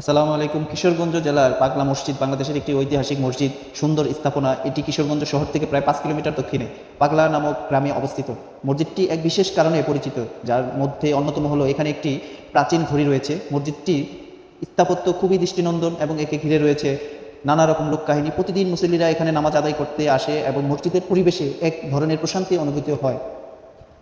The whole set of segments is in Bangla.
আসসালামু আলাইকুম, কিশোরগঞ্জ জেলার পাগলা মসজিদ, বাংলাদেশের একটি ঐতিহাসিক মসজিদ, সুন্দর স্থাপনা। এটি কিশোরগঞ্জ শহর থেকে প্রায় পাঁচ কিলোমিটার দক্ষিণে। পাগলা নামক গ্রামে অবস্থিত। মসজিদটি এক বিশেষ কারণে পরিচিত, যার মধ্যে অন্যতম হলো এখানে একটি প্রাচীন ঘড়ি রয়েছে। মসজিদটি স্থাপত্য খুবই দৃষ্টিনন্দন এবং একে ঘিরে রয়েছে নানা রকম লোক কাহিনী প্রতিদিন মুসল্লিরা এখানে নামাজ আদায় করতে আসে এবং মসজিদের পরিবেশে এক ধরনের প্রশান্তি অনুভূত হয়।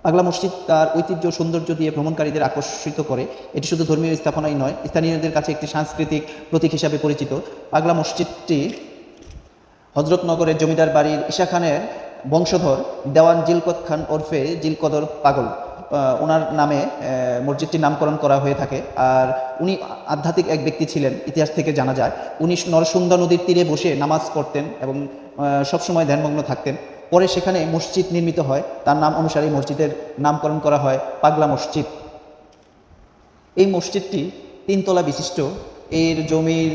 পাগলা মসজিদ তার ঐতিহ্য, সৌন্দর্য দিয়ে ভ্রমণকারীদের আকর্ষিত করে। এটি শুধু ধর্মীয় স্থাপনাই নয়, স্থানীয়দের কাছে একটি সাংস্কৃতিক প্রতীক হিসাবে পরিচিত। পাগলা মসজিদটি হজরতনগরের জমিদার বাড়ির ঈশা খানের বংশধর দেওয়ান জিলকত খান ওরফে জিলকদর পাগল। ওনার নামে মসজিদটির নামকরণ করা হয়ে থাকে। আর উনি আধ্যাত্মিক এক ব্যক্তি ছিলেন, ইতিহাস থেকে জানা যায়। উনি নরসুন্দা নদীর তীরে বসে নামাজ পড়তেন এবং সবসময় ধ্যানমগ্ন থাকতেন। পরে সেখানে মসজিদ নির্মিত হয়। তার নাম অনুসারে মসজিদের নামকরণ করা হয় পাগলা মসজিদ। এই মসজিদটি তিনতলা বিশিষ্ট। এর জমির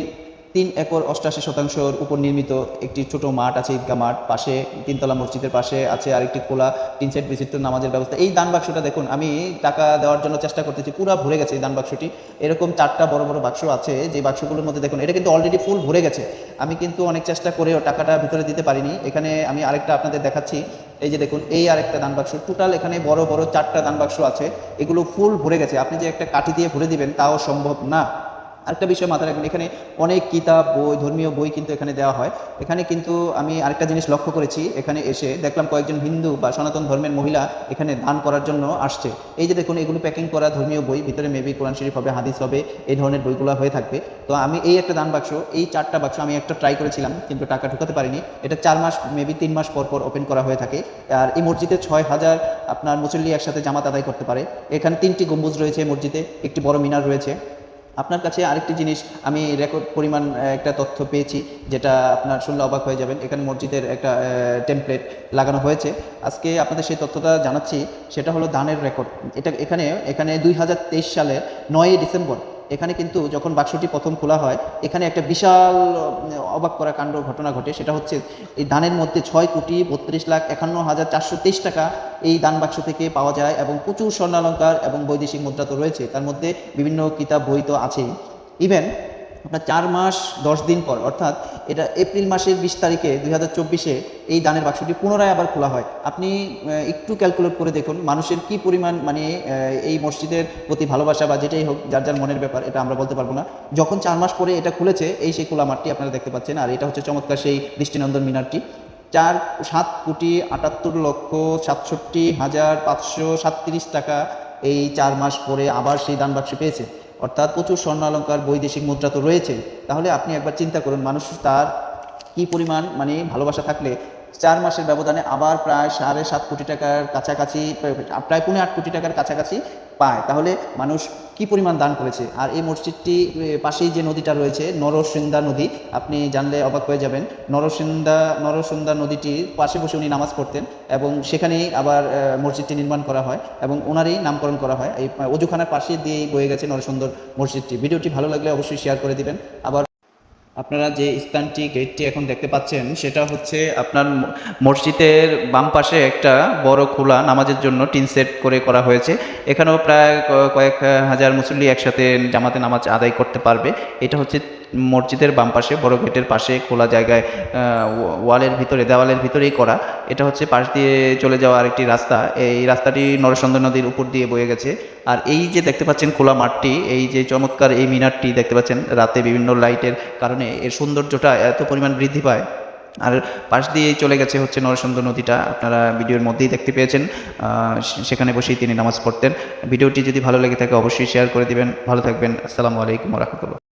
তিন একর অষ্টাশি শতাংশের উপর নির্মিত একটি ছোট মাঠ আছে, ঈদগাহ মাঠ। পাশে তিনতলা মসজিদের পাশে আছে আরেকটি খোলা তিন সাইড বিচিত্র নামাজের ব্যবস্থা। এই দান বাক্সটা দেখুন, আমি টাকা দেওয়ার জন্য চেষ্টা করতেছি, পুরো ভরে গেছে এই দান বাক্সটি। এরকম চারটা বড় বড় বাক্স আছে, যে বাক্সগুলোর মধ্যে দেখুন, এটা কিন্তু অলরেডি ফুল ভরে গেছে। আমি কিন্তু অনেক চেষ্টা করেও টাকাটা ভিতরে দিতে পারিনি। এখানে আমি আরেকটা আপনাদের দেখাচ্ছি, এই যে দেখুন, এই আরেকটা দান বাক্স। টোটাল এখানে বড় বড় চারটা দান বাক্স আছে, এগুলো ফুল ভরে গেছে। আপনি যে একটা কাঠি দিয়ে ভরে দিবেন, তাও সম্ভব না। আরেকটা বিষয় মাথায় রাখবেন, এখানে অনেক কিতাব, বই, ধর্মীয় বই কিন্তু এখানে দেওয়া হয়। এখানে কিন্তু আমি আরেকটা জিনিস লক্ষ্য করেছি, এখানে এসে দেখলাম কয়েকজন হিন্দু বা সনাতন ধর্মের মহিলা এখানে দান করার জন্য আসছে। এই যে দেখুন, এগুলো প্যাকিং করা ধর্মীয় বই, ভিতরে মেবি কোরআন শরীফ হবে, হাদিস হবে, এই ধরনের বইগুলো হয়ে থাকবে। তো আমি এই একটা দান বাক্স, এই চারটা বাক্স আমি একটা ট্রাই করেছিলাম, কিন্তু টাকা ঢুকাতে পারিনি। এটা চার মাস মেবি তিন মাস পর পর ওপেন করা হয়ে থাকে। আর এই মসজিদে ছয় হাজার আপনার মুসল্লি একসাথে জামাত আদায় করতে পারে। এখানে তিনটি গম্বুজ রয়েছে মসজিদে, একটি বড় মিনার রয়েছে। আপনার কাছে আরেকটি জিনিস, আমি রেকর্ড পরিমাণ একটা তথ্য পেয়েছি যেটা আপনার শুনলে অবাক হয়ে যাবেন। এখানে মসজিদের একটা টেমপ্লেট লাগানো হয়েছে। আজকে আপনাদের সেই তথ্যটা জানাচ্ছি, সেটা হলো দানের রেকর্ড এটা এখানে এখানে দুই হাজার তেইশ সালে নয়ই ডিসেম্বর এখানে কিন্তু যখন বাক্সটি প্রথম খোলা হয়, এখানে একটা বিশাল অবাক করা কাণ্ড ঘটনা ঘটে। সেটা হচ্ছে, এই দানের মধ্যে ছয় কোটি বত্রিশ লাখ একান্ন হাজার চারশো তেইশ টাকা এই দান বাক্স থেকে পাওয়া যায় এবং প্রচুর স্বর্ণালঙ্কার এবং বৈদেশিক মুদ্রা তো রয়েছে। তার মধ্যে বিভিন্ন কিতাব, বই তো আছেই। ইভেন আপনার চার মাস, দশ দিন পর, অর্থাৎ এটা এপ্রিল মাসের বিশ তারিখে দুই হাজার চব্বিশে এই দানের বাক্সটি পুনরায় আবার খোলা হয়। আপনি একটু ক্যালকুলেট করে দেখুন মানুষের কি পরিমাণ মানে এই মসজিদের প্রতি ভালোবাসা বা যেটাই হোক, যার যার মনের ব্যাপার, এটা আমরা বলতে পারব না। যখন চার মাস পরে এটা খুলেছে, এই সেই খোলা মাঠটি আপনারা দেখতে পাচ্ছেন, আর এটা হচ্ছে চমৎকার সেই দৃষ্টিনন্দন মিনারটি। চার, সাত কোটি আটাত্তর লক্ষ সাতষট্টি হাজার পাঁচশো সাতত্রিশ টাকা এই চার মাস পরে আবার সেই দান বাক্স পেয়েছে। অর্থাৎ প্রচুর স্বর্ণ অলঙ্কার, বৈদেশিক মুদ্রা তো রয়েছে, তাহলে আপনি একবার চিন্তা করুন, মানুষ তার কি পরিমাণ মানে ভালোবাসা থাকলে চার মাসের ব্যবধানে আবার প্রায় সাড়ে সাত কোটি টাকার কাছাকাছি, প্রায় পৌনে আট কোটি টাকার কাছাকাছি পায়। তাহলে মানুষ কি পরিমাণ দান করেছে? আর এই মসজিদটি পাশেই যে নদীটা রয়েছে নরসিন্দা নদী, আপনি জানলে অবাক হয়ে যাবেন। নরসিন্দা নরসিন্দা নদীটির পাশে বসে উনি নামাজ পড়তেন এবং সেখানেই আবার মসজিদটি নির্মাণ করা হয় এবং ওনারই নামকরণ করা হয়। এই অজুখানার পাশে দিয়েই বয়ে গেছে নরসুন্দর মসজিদটি। ভিডিওটি ভালো লাগলে অবশ্যই শেয়ার করে দিবেন। আবার আপনারা যে স্থানটি গেটটি এখন দেখতে পাচ্ছেন, সেটা হচ্ছে আপনার মসজিদের বাম পাশে একটা বড় খোলা নামাজের জন্য টিন সেট করে করা হয়েছে। এখানেও প্রায় কয়েক হাজার মুসল্লি একসাথে জামাতে নামাজ আদায় করতে পারবে। এটা হচ্ছে মসজিদের বাম পাশে, বড় গেটের পাশে, খোলা জায়গায় ওয়ালের ভিতরে, দেওয়ালের ভিতরেই করা। এটা হচ্ছে পাশ দিয়ে চলে যাওয়া আরেকটি রাস্তা। এই রাস্তাটি নরসন্দ নদীর উপর দিয়ে বয়ে গেছে। আর এই যে দেখতে পাচ্ছেন খোলা মাঠটি, এই যে চমৎকার এই মিনারটি দেখতে পাচ্ছেন, রাতে বিভিন্ন লাইটের কারণে এর সৌন্দর্যটা এত পরিমাণ বৃদ্ধি পায়। আর পাশ দিয়েই চলে গেছে হচ্ছে নরসুন্দর নদীটা, আপনারা ভিডিওর মধ্যেই দেখতে পেয়েছেন। সেখানে বসেই তিনি নামাজ পড়তেন। ভিডিওটি যদি ভালো লেগে থাকে অবশ্যই শেয়ার করে দিবেন। ভালো থাকবেন। আসসালামু আলাইকুম রহমতুল্লাহ।